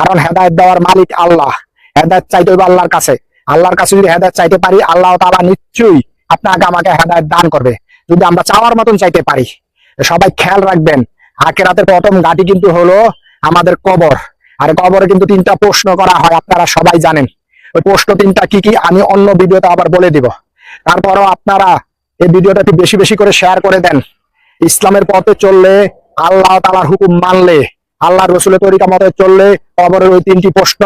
কারণ হেদায়ত দেওয়ার মালিক আল্লাহ। হেদায়ত চাইতে হইবে আল্লাহর কাছে। আল্লাহর কাছে যদি হেদায়ত চাইতে পারি, আল্লাহ তাআলা নিশ্চয়ই আপনাকে আমাকে হেদায়ত দান করবে। যদি আমরা চাওয়ার মতন চাইতে পারি, সবাই খেয়াল রাখবেন, আখেরাতের প্রথম ঘাটি কিন্তু হলো আমাদের কবর। আর কবরে কিন্তু তিনটা প্রশ্ন করা হয়, আপনারা সবাই জানেন। ওই প্রশ্ন তিনটা কি কি, আমি অন্য ভিডিওতে আবার বলে দিব। তারপরও আপনারা এই ভিডিওটা একটু বেশি বেশি করে শেয়ার করে দেন। ইসলামের পথে চললে আল্লাহ তালার হুকুম মানলে আল্লাহ রসুলের তরিকা মতে চললে কবরের ওই তিনটি প্রশ্ন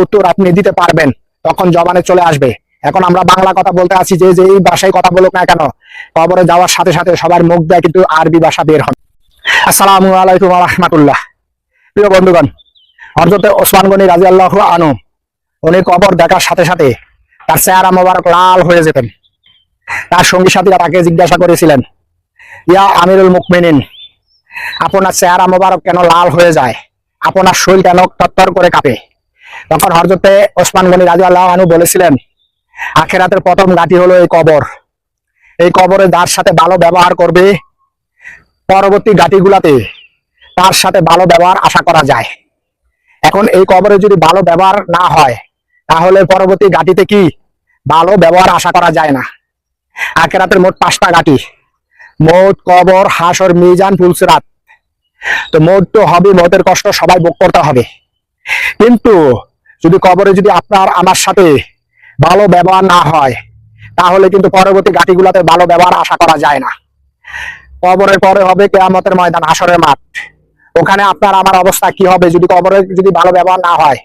উত্তর আপনি দিতে পারবেন, তখন জবানে চলে আসবে। এখন আমরা বাংলা কথা বলতে আছি যে এই ভাষায় কথা বলুক না কেন, কবরে যাওয়ার সাথে সাথে সবার মুখ দেয় কিন্তু আরবি ভাষা বের হবে আসসালামু আলাইকুম রহমাতুল্লাহ। প্রিয় বন্ধুগণ হজরতে ওসমান গনি রাজি আল্লাহ আনু উনি কবর দেখার সাথে সাথে তার চেহারা মোবারক লাল হয়ে যেতেন। তার সঙ্গী সাথীরা তাকে জিজ্ঞাসা করেছিলেন, ইয়া আমিরুল মুকমিনিন আপনার চেহারা মোবারক কেন লাল হয়ে যায়? আপনার শরীর কেন তত্তর করে কাঁপে? তখন হরজতে ওসমান গনি রাজু আল্লাহ আনু বলেছিলেন, আখেরাতের প্রথম ঘাটি হলো এই কবর। এই কবরে যার সাথে ভালো ব্যবহার করবে, পরবর্তী ঘাটিগুলাতে তার সাথে ভালো ব্যবহার আশা করা যায়। এখন এই কবরে যদি ভালো ব্যবহার না হয়, তাহলে পরবর্তী ঘাটিতে কি ভালো ব্যবহার আশা করা যায় না? আখেরাতের মোট পাঁচটা ঘাটি। মোট কবর, হাসর, মিজান, ফুলসরাত। তো মোট তো হবে, মতের কষ্ট সবাই ভোগ করতে হবে। কিন্তু যদি কবরে যদি আপনার আমার সাথে ভালো ব্যবহার না হয়, তাহলে কিন্তু পরবর্তী ঘাটিগুলোতে ভালো ব্যবহার আশা করা যায় না। কবরের পরে হবে কেয়ামতের ময়দান আসরের মাঠ। ওখানে আপনার আমার অবস্থা কি হবে? যদি কবরে যদি ভালো ব্যবহার না হয়,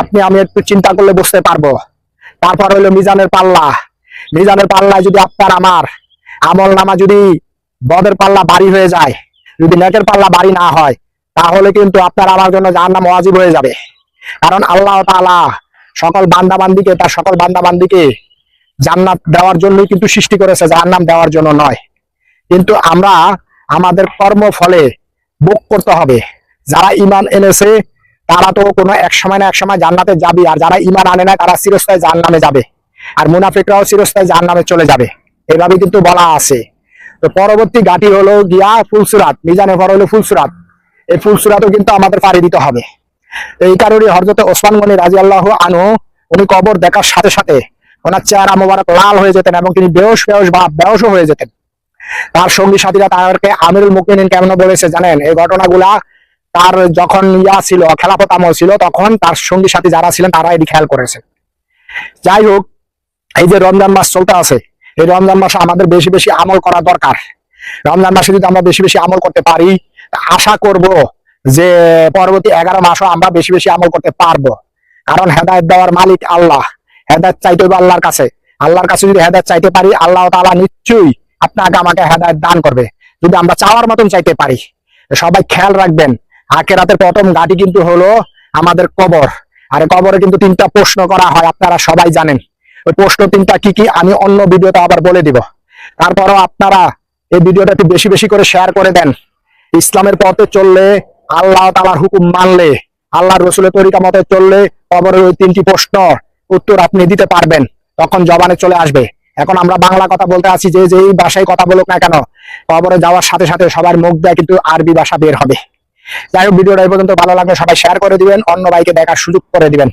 আপনি আমি একটু চিন্তা করলে বুঝতে পারব। তারপর হলো মিজানের পাল্লা। মিজানের পাল্লায় যদি আপনার আমার আমল নামা যদি বদের পাল্লা বাড়ি হয়ে যায় যদি নেকের পাল্লা বাড়ি না হয়, তাহলে কিন্তু আপনার আমার জন্য যার নাম ওয়াজিব হয়ে যাবে। কারণ আল্লাহ তাআলা সকল বান্দাবান্দিকে, তার সকল বান্দাবান্দিকে জান্নাত দেওয়ার জন্যই কিন্তু সৃষ্টি করেছে যার নাম দেওয়ার জন্য নয়। কিন্তু আমরা আমাদের কর্ম ফলে ভোগ করতে হবে। যারা ইমান এনেছে, তারা তো কোনো এক সময় না এক সময় জান্নাতে যাবে, আর যারা ইমান আনে না, তারা চিরস্থায়ী জাহান নামে যাবে। আর মুনাফিকরাও চিরস্থায়ী জাহান নামে চলে যাবে। এভাবে কিন্তু বলা আছে। তো পরবর্তী ঘাটি হলো গিয়া ফুলসুরাত, মিজানে পর হলো ফুলসুরাত। এই ফুলসুরাতও কিন্তু আমাদের পাড়ি দিতে হবে। এই কারণে হরজতে ওসমান রাজি আল্লাহ আনু উনি কবর দেখার সাথে সাথে ওনার চেহারা মোবারক লাল হয়ে যেতেন এবং তিনি বেহস বেহস বা বেহসও হয়ে যেতেন। তার সঙ্গী সাথীরা তাদেরকে আমিরুল মুকমিনিন কেমন বলেছে জানেন? এই ঘটনাগুলা তার যখন ইয়া ছিল, খেলাফত আমল ছিল, তখন তার সঙ্গী সাথী যারা ছিলেন তারা এটি খেয়াল করেছে যাই হোক, এই যে রমজান মাস চলতে আছে এই রমজান মাসে আমাদের বেশি বেশি আমল করা দরকার। রমজান মাসে যদি আমরা বেশি বেশি আমল করতে পারি, আশা করব যে পরবর্তী এগারো মাসও আমরা বেশি বেশি আমল করতে পারব। কারণ হেদায়ত দেওয়ার মালিক আল্লাহ। হেদায়ত চাইতে হবে আল্লাহর কাছে। আল্লাহর কাছে যদি হেদায়ত চাইতে পারি, আল্লাহ তাআলা নিশ্চয়ই আপনাকে আমাকে হেদায়ত দান করবে। যদি আমরা চাওয়ার মতন চাইতে পারি, সবাই খেয়াল রাখবেন, আখেরাতের প্রথম ঘাটি কিন্তু হলো আমাদের কবর। আর কবরে কিন্তু তিনটা প্রশ্ন করা হয়, আপনারা সবাই জানেন। ওই প্রশ্ন তিনটা কি কি, আমি অন্য ভিডিওতে আবার বলে দিব। তারপরও আপনারা এই ভিডিওটা একটু বেশি বেশি করে শেয়ার করে দেন। ইসলামের পথে চললে আল্লাহ তালার হুকুম মানলে আল্লাহ রসুলের তরিকা মতে চললে কবরের ওই তিনটি প্রশ্ন উত্তর আপনি দিতে পারবেন, তখন জবানে চলে আসবে। এখন আমরা বাংলা কথা বলতে আছি, যে যে এই ভাষায় কথা বলুক না কেন, কবরে যাওয়ার সাথে সাথে সবার মুখ দেয় কিন্তু আরবি ভাষা বের হবে। যাই হোক, ভিডিওটা এই পর্যন্ত ভালো লাগলে সবাই শেয়ার করে দিবেন, অন্য ভাইকে দেখার সুযোগ করে দিবেন।